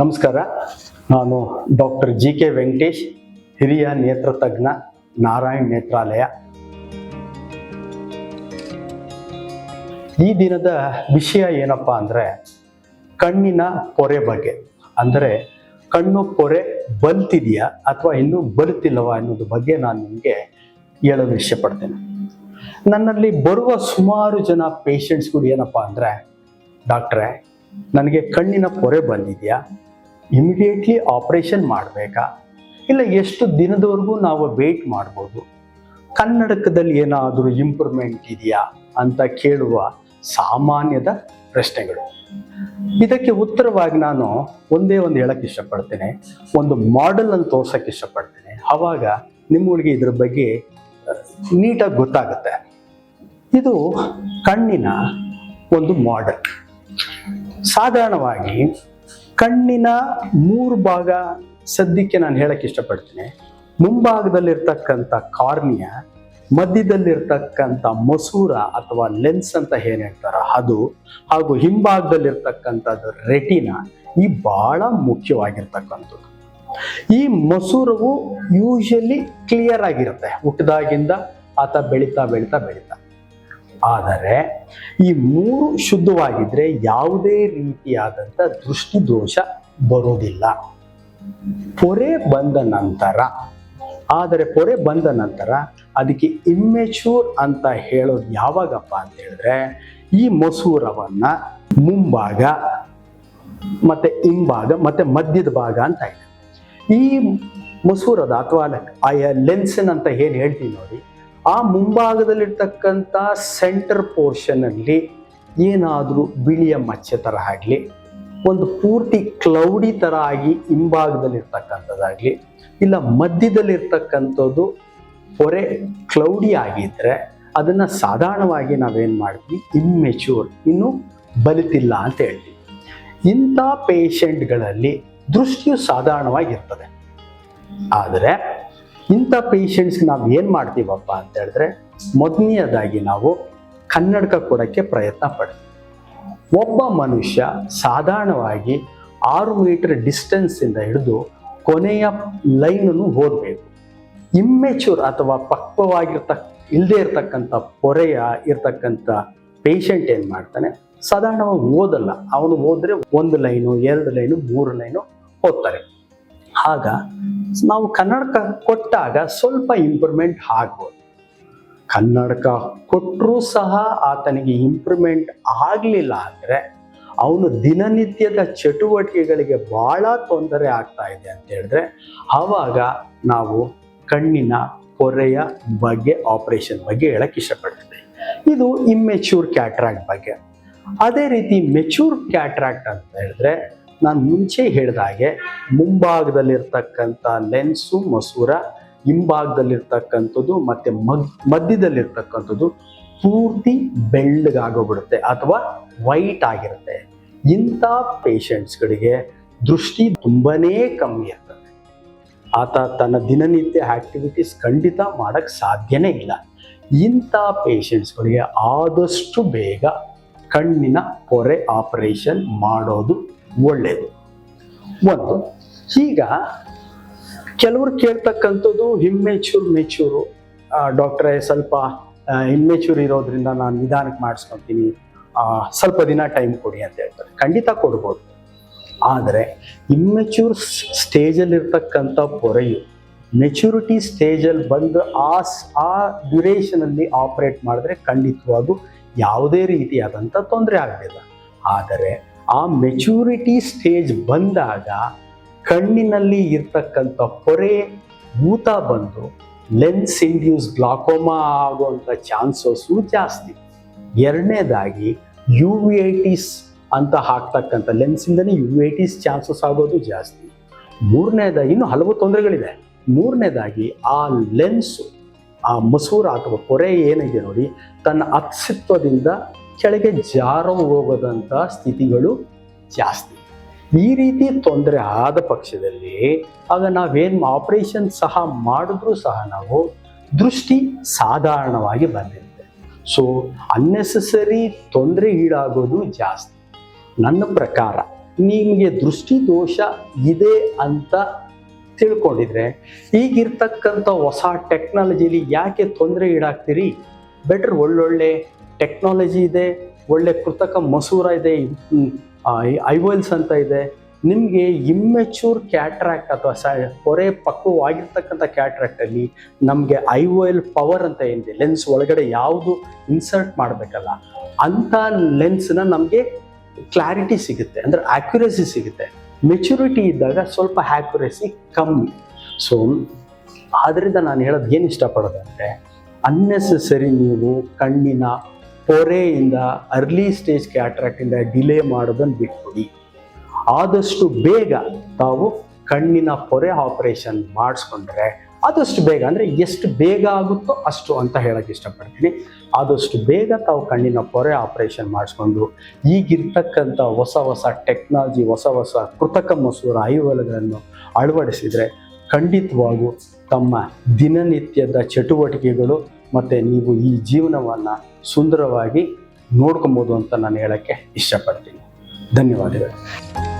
ನಮಸ್ಕಾರ. ನಾನು doctor G K Venkatesh, ಹಿರಿಯ ನೇತ್ರ ತಜ್ಞ, ನಾರಾಯಣ್ ನೇತ್ರಾಲಯ. ಈ ದಿನದ ವಿಷಯ ಏನಪ್ಪ ಅಂದರೆ, ಕಣ್ಣಿನ ಪೊರೆ ಬಗ್ಗೆ. ಅಂದರೆ, ಕಣ್ಣು ಪೊರೆ ಬಲ್ತಿದೆಯಾ ಅಥವಾ ಇನ್ನೂ ಬಲ್ತಿಲ್ಲವಾ ಅನ್ನೋದ್ರ ಬಗ್ಗೆ ನಾನು ನಿಮಗೆ ಹೇಳಲು ಇಷ್ಟಪಡ್ತೇನೆ. ನನ್ನಲ್ಲಿ ಬರುವ ಸುಮಾರು ಜನ ಪೇಷಂಟ್ಸ್ಗಳು ಏನಪ್ಪ ಅಂದರೆ, ಡಾಕ್ಟ್ರೇ, ನನಗೆ ಕಣ್ಣಿನ ಪೊರೆ ಬಂದಿದೆಯಾ? ಇಮಿಡಿಯೇಟ್ಲಿ ಆಪರೇಷನ್ ಮಾಡಬೇಕಾ? ಇಲ್ಲ ಎಷ್ಟು ದಿನದವರೆಗೂ ನಾವು ವೇಟ್ ಮಾಡ್ಬೋದು? ಕನ್ನಡಕದಲ್ಲಿ ಏನಾದರೂ ಇಂಪ್ರೂವ್ಮೆಂಟ್ ಇದೆಯಾ ಅಂತ ಕೇಳುವ ಸಾಮಾನ್ಯದ ಪ್ರಶ್ನೆಗಳು. ಇದಕ್ಕೆ ಉತ್ತರವಾಗಿ ನಾನು ಒಂದೇ ಒಂದು ಹೇಳಕ್ಕೆ ಇಷ್ಟಪಡ್ತೇನೆ. ಒಂದು ಮಾಡೆಲ್ ಅನ್ನು ತೋರ್ಸಕ್ಕೆ ಇಷ್ಟಪಡ್ತೇನೆ. ಆವಾಗ ನಿಮ್ಮಗಳಿಗೆ ಇದ್ರ ಬಗ್ಗೆ ನೀಟಾಗಿ ಗೊತ್ತಾಗುತ್ತೆ. ಇದು ಕಣ್ಣಿನ ಒಂದು ಮಾಡೆಲ್ ಸಾಧಾರಣವಾಗಿ ಕಣ್ಣಿನ ಮೂರು ಭಾಗ ಸದ್ಯಕ್ಕೆ ನಾನು ಹೇಳಕ್ಕೆ ಇಷ್ಟಪಡ್ತೀನಿ. ಮುಂಭಾಗದಲ್ಲಿರ್ತಕ್ಕಂಥ ಕಾರ್ನಿಯ, ಮಧ್ಯದಲ್ಲಿರ್ತಕ್ಕಂಥ ಮಸೂರ ಅಥವಾ ಲೆನ್ಸ್ ಅಂತ ಏನ್ ಹೇಳ್ತಾರ ಅದು, ಹಾಗೂ ಹಿಂಭಾಗದಲ್ಲಿರ್ತಕ್ಕಂಥದ್ದು ರೆಟಿನ, ಈ ಬಹಳ ಮುಖ್ಯವಾಗಿರ್ತಕ್ಕಂಥದ್ದು. ಈ ಮಸೂರವು ಯೂಶಲಿ ಕ್ಲಿಯರ್ ಆಗಿರುತ್ತೆ. ಹುಟ್ಟಿದಾಗಿಂದ ಆತ ಬೆಳೀತಾ ಬೆಳೀತಾ ಬೆಳೀತಾ. ಆದರೆ ಈ ಮೂರು ಶುದ್ಧವಾಗಿದ್ರೆ ಯಾವುದೇ ರೀತಿಯಾದಂಥ ದೃಷ್ಟಿದೋಷ ಬರೋದಿಲ್ಲ. ಪೊರೆ ಬಂದ ನಂತರ, ಆದರೆ ಪೊರೆ ಬಂದ ನಂತರ ಅದಕ್ಕೆ ಇಮ್ಮೆಚೂರ್ ಅಂತ ಹೇಳೋದು ಯಾವಾಗಪ್ಪ ಅಂತ ಹೇಳಿದ್ರೆ, ಈ ಮಸೂರವನ್ನ ಮುಂಭಾಗ ಮತ್ತೆ ಹಿಂಭಾಗ ಮತ್ತೆ ಮಧ್ಯದ ಭಾಗ ಅಂತ ಇದೆ ಈ ಮಸೂರದ ಅಥವಾ ಲೆನ್ಸನ್ ಅಂತ ಏನು ಹೇಳ್ತೀವಿ ನೋಡಿ. ಆ ಮುಂಭಾಗದಲ್ಲಿರ್ತಕ್ಕಂಥ ಸೆಂಟರ್ ಪೋರ್ಷನ್ ಅಲ್ಲಿ ಏನಾದರೂ ಬಿಳಿಯ ಮಚ್ಚೆ ಥರ ಆಗಲಿ, ಒಂದು ಪೂರ್ತಿ ಕ್ಲೌಡಿ ಥರ ಆಗಿ ಹಿಂಭಾಗದಲ್ಲಿರ್ತಕ್ಕಂಥದ್ದಾಗಲಿ, ಇಲ್ಲ ಮಧ್ಯದಲ್ಲಿರ್ತಕ್ಕಂಥದ್ದು ಹೊರೆ ಕ್ಲೌಡಿ ಆಗಿದ್ರೆ ಅದನ್ನ ಸಾಧಾರಣವಾಗಿ ನಾವೇನು ಮಾಡ್ತೀವಿ? ಇಮ್ಮೆಚೂರ್ ಇನ್ನು ಬಲಿತಿಲ್ಲ ಅಂತ ಹೇಳ್ತೀವಿ. ಇಂಥ ಪೇಷಂಟ್ಗಳಲ್ಲಿ ದೃಷ್ಟಿಯು ಸಾಧಾರಣವಾಗಿರ್ತದೆ. ಆದರೆ ಇಂಥ ಪೇಷಂಟ್ಸ್ಗೆ ನಾವು ಏನು ಮಾಡ್ತೀವಪ್ಪ ಅಂತ ಹೇಳಿದ್ರೆ ಮೊದಲನೆಯದಾಗಿ ನಾವು ಕನ್ನಡಕ ಕೊಡೋಕ್ಕೆ ಪ್ರಯತ್ನ ಪಡ್ತೀವಿ. ಒಬ್ಬ ಮನುಷ್ಯ ಸಾಧಾರಣವಾಗಿ ಆರು ಮೀಟರ್ ಡಿಸ್ಟೆನ್ಸಿಂದ ಹಿಡಿದು ಕೊನೆಯ ಲೈನನ್ನು ಓದಬೇಕು. ಇಮ್ಮೆಚೂರ್ ಅಥವಾ ಪಕ್ವವಾಗಿರ್ತ ಇಲ್ಲದೆ ಇರತಕ್ಕಂಥ ಪೊರೆಯ ಇರ್ತಕ್ಕಂಥ ಪೇಷಂಟ್ ಏನು ಮಾಡ್ತಾನೆ, ಸಾಧಾರಣವಾಗಿ ಓದಲ್ಲ. ಅವನು ಓದ್ರೆ ಒಂದು ಲೈನು ಎರಡು ಲೈನು ಮೂರು ಲೈನು ಓದ್ತಾರೆ. ಆಗ ನಾವು ಕನ್ನಡಕ ಕೊಟ್ಟಾಗ ಸ್ವಲ್ಪ ಇಂಪ್ರೂವ್ಮೆಂಟ್ ಆಗ್ಬೋದು. ಕನ್ನಡಕ ಕೊಟ್ಟರೂ ಸಹ ಆತನಿಗೆ ಇಂಪ್ರೂವ್ಮೆಂಟ್ ಆಗಲಿಲ್ಲ ಅಂದರೆ ಅವನು ದಿನನಿತ್ಯದ ಚಟುವಟಿಕೆಗಳಿಗೆ ಬಹಳ ತೊಂದರೆ ಆಗ್ತಾ ಇದೆ ಅಂತ ಹೇಳಿದ್ರೆ ಆವಾಗ ನಾವು ಕಣ್ಣಿನ ಪೊರೆಯ ಬಗ್ಗೆ ಆಪರೇಷನ್ ಬಗ್ಗೆ ಹೇಳಕ್ಕೆ ಇಷ್ಟಪಡ್ತೀವಿ ಇದು ಇಮ್ಮೆಚ್ಯೂರ್ ಕ್ಯಾಟ್ರಾಕ್ಟ್ ಬಗ್ಗೆ. ಅದೇ ರೀತಿ ಮೆಚೂರ್ ಕ್ಯಾಟ್ರಾಕ್ಟ್ ಅಂತ ಹೇಳಿದ್ರೆ ನಾನು ಮುಂಚೆ ಹೇಳಿದ ಹಾಗೆ ಮುಂಭಾಗದಲ್ಲಿರ್ತಕ್ಕಂಥ ಲೆನ್ಸು ಮಸೂರ, ಹಿಂಭಾಗದಲ್ಲಿರ್ತಕ್ಕಂಥದ್ದು ಮತ್ತೆ ಮಗ್, ಮಧ್ಯದಲ್ಲಿರ್ತಕ್ಕಂಥದ್ದು ಪೂರ್ತಿ ಬೆಳ್ಳಗಾಗೋಗ್ಬಿಡುತ್ತೆ ಅಥವಾ ವೈಟ್ ಆಗಿರುತ್ತೆ. ಇಂಥ ಪೇಷಂಟ್ಸ್ಗಳಿಗೆ ದೃಷ್ಟಿ ತುಂಬನೇ ಕಮ್ಮಿ ಇರ್ತದೆ ಆತ ತನ್ನ ದಿನನಿತ್ಯ ಆಕ್ಟಿವಿಟೀಸ್ ಖಂಡಿತ ಮಾಡೋಕ್ಕೆ ಸಾಧ್ಯನೇ ಇಲ್ಲ. ಇಂಥ ಪೇಷಂಟ್ಸ್ಗಳಿಗೆ ಆದಷ್ಟು ಬೇಗ ಕಣ್ಣಿನ ಪೊರೆ ಆಪರೇಷನ್ ಮಾಡೋದು ಒಳ್ಳೆಯದು ಒಂದು, ಈಗ ಕೆಲವರು ಕೇಳ್ತಕ್ಕಂಥದ್ದು ಇಮ್ಮೆಚೂರ್ ಮೆಚೂರು. ಡಾಕ್ಟ್ರೇ ಸ್ವಲ್ಪ ಇಮ್ಮೆಚೂರ್ ಇರೋದ್ರಿಂದ ನಾನು ನಿಧಾನಕ್ಕೆ ಮಾಡಿಸ್ಕೊತೀನಿ. ಸ್ವಲ್ಪ ದಿನ ಟೈಮ್ ಕೊಡಿ ಅಂತ ಹೇಳ್ತಾರೆ. ಖಂಡಿತ ಕೊಡ್ಬೋದು. ಆದರೆ ಇಮ್ಮೆಚೂರ್ ಸ್ಟೇಜಲ್ಲಿರ್ತಕ್ಕಂಥ ಪೊರೆಯು ಮೆಚುರಿಟಿ ಸ್ಟೇಜಲ್ಲಿ ಬಂದು ಆ ಆ ಡ್ಯುರೇಷನಲ್ಲಿ ಆಪರೇಟ್ ಮಾಡಿದ್ರೆ ಖಂಡಿತವಾಗೂ ಯಾವುದೇ ರೀತಿಯಾದಂಥ ತೊಂದರೆ ಆಗಲಿಲ್ಲ. ಆದರೆ ಆ ಮೆಚೂರಿಟಿ ಸ್ಟೇಜ್ ಬಂದಾಗ ಕಣ್ಣಿನಲ್ಲಿ ಇರ್ತಕ್ಕಂಥ ಪೊರೆ ಊತ ಬಂದು ಲೆನ್ಸ್ ಇಂಡ್ಯೂಸ್ ಗ್ಲಾಕೋಮಾ ಆಗುವಂಥ ಚಾನ್ಸಸ್ಸು ಜಾಸ್ತಿ. ಎರಡನೇದಾಗಿ ಯು ವಿ ಐಟಿಸ್ ಅಂತ ಹಾಕ್ತಕ್ಕಂಥ ಲೆನ್ಸಿಂದನೇ ಯು ವಿ ಚಾನ್ಸಸ್ ಆಗೋದು ಜಾಸ್ತಿ. ಮೂರನೇದಾಗಿ ಇನ್ನು ಹಲವು ತೊಂದರೆಗಳಿದೆ. ಮೂರನೇದಾಗಿ ಆ ಲೆನ್ಸು ಆ ಮಸೂರ ಅಥವಾ ಪೊರೆ ಏನಿದೆ ನೋಡಿ, ತನ್ನ ಅಸ್ತಿತ್ವದಿಂದ ಕೆಳಗೆ ಜಾರ ಹೋಗೋದಂಥ ಸ್ಥಿತಿಗಳು ಜಾಸ್ತಿ. ಈ ರೀತಿ ತೊಂದರೆ ಆದ ಪಕ್ಷದಲ್ಲಿ ಆಗ ನಾವೇನು ಆಪರೇಷನ್ ಸಹ ಮಾಡಿದ್ರೂ ಸಹ ನಾವು ದೃಷ್ಟಿ ಸಾಧಾರಣವಾಗಿ ಬಂದಿರುತ್ತೆ. ಸೊ ಅನ್ನೆಸೆಸರಿ ತೊಂದರೆ ಈಡಾಗೋದು ಜಾಸ್ತಿ. ನನ್ನ ಪ್ರಕಾರ ನಿಮಗೆ ದೃಷ್ಟಿ ದೋಷ ಇದೆ ಅಂತ ತಿಳ್ಕೊಂಡಿದ್ರೆ ಈಗಿರ್ತಕ್ಕಂಥ ಹೊಸ ಟೆಕ್ನಾಲಜಿಲಿ ಯಾಕೆ ತೊಂದರೆ ಈಡಾಗ್ತೀರಿ? ಬೆಟ್ರ್ ಒಳ್ಳೊಳ್ಳೆ ಟೆಕ್ನಾಲಜಿ ಇದೆ, ಒಳ್ಳೆ ಕೃತಕ ಮಸೂರ ಇದೆ ಐವಲ್ಸ್ ಅಂತ ಇದೆ. ನಿಮಗೆ ಇಮ್ಮೆಚೂರ್ ಕ್ಯಾಟ್ರಾಕ್ಟ್ ಅಥವಾ ಸ, ಹೊರೆ ಪಕ್ವವಾಗಿರ್ತಕ್ಕಂಥ ಕ್ಯಾಟ್ರಾಕ್ಟಲ್ಲಿ ನಮಗೆ ಐ ಒ ಎಲ್ ಪವರ್ ಅಂತ ಏನಿದೆ ಲೆನ್ಸ್ ಒಳಗಡೆ ಯಾವುದು ಇನ್ಸರ್ಟ್ ಮಾಡಬೇಕಲ್ಲ, ಅಂಥ ಲೆನ್ಸ್ನ ನಮಗೆ ಕ್ಲಾರಿಟಿ ಸಿಗುತ್ತೆ, ಅಂದರೆ ಆ್ಯಕ್ಯುರೇಸಿ ಸಿಗುತ್ತೆ. ಮೆಚುರಿಟಿ ಇದ್ದಾಗ ಸ್ವಲ್ಪ ಆ್ಯಕ್ಯುರೇಸಿ ಕಮ್ಮಿ. ಸೊ ಆದ್ದರಿಂದ ನಾನು ಹೇಳೋದು ಏನು ಇಷ್ಟಪಡೋದಂದರೆ ಅನ್ನೆಸೆಸರಿ ನೀವು ಕಣ್ಣಿನ ಪೊರೆಯಿಂದ ಅರ್ಲಿ ಸ್ಟೇಜ್ ಕ್ಯಾಟ್ರಾಕ್ಟಿಂದ ಡಿಲೇ ಮಾಡೋದನ್ನು ಬಿಟ್ಬಿಡಿ. ಆದಷ್ಟು ಬೇಗ ತಾವು ಕಣ್ಣಿನ ಪೊರೆ ಆಪರೇಷನ್ ಮಾಡಿಸ್ಕೊಂಡ್ರೆ, ಆದಷ್ಟು ಬೇಗ, ಅಂದರೆ ಎಷ್ಟು ಬೇಗ ಆಗುತ್ತೋ ಅಷ್ಟು ಅಂತ ಹೇಳೋಕ್ಕೆ ಇಷ್ಟಪಡ್ತೀನಿ. ಆದಷ್ಟು ಬೇಗ ತಾವು ಕಣ್ಣಿನ ಪೊರೆ ಆಪರೇಷನ್ ಮಾಡಿಸ್ಕೊಂಡು, ಈಗಿರ್ತಕ್ಕಂಥ ಹೊಸ ಹೊಸ ಟೆಕ್ನಾಲಜಿ ಹೊಸ ಹೊಸ ಕೃತಕ ಮಸೂರ, ಐವಲ್ಗಳನ್ನು ಅಳವಡಿಸಿದರೆ ಖಂಡಿತವಾಗೂ ತಮ್ಮ ದಿನನಿತ್ಯದ ಚಟುವಟಿಕೆಗಳು ಮತ್ತು ನೀವು ಈ ಜೀವನವನ್ನು ಸುಂದರವಾಗಿ ನೋಡ್ಕೊಬೋದು ಅಂತ ನಾನು ಹೇಳೋಕ್ಕೆ ಇಷ್ಟಪಡ್ತೀನಿ. ಧನ್ಯವಾದಗಳು.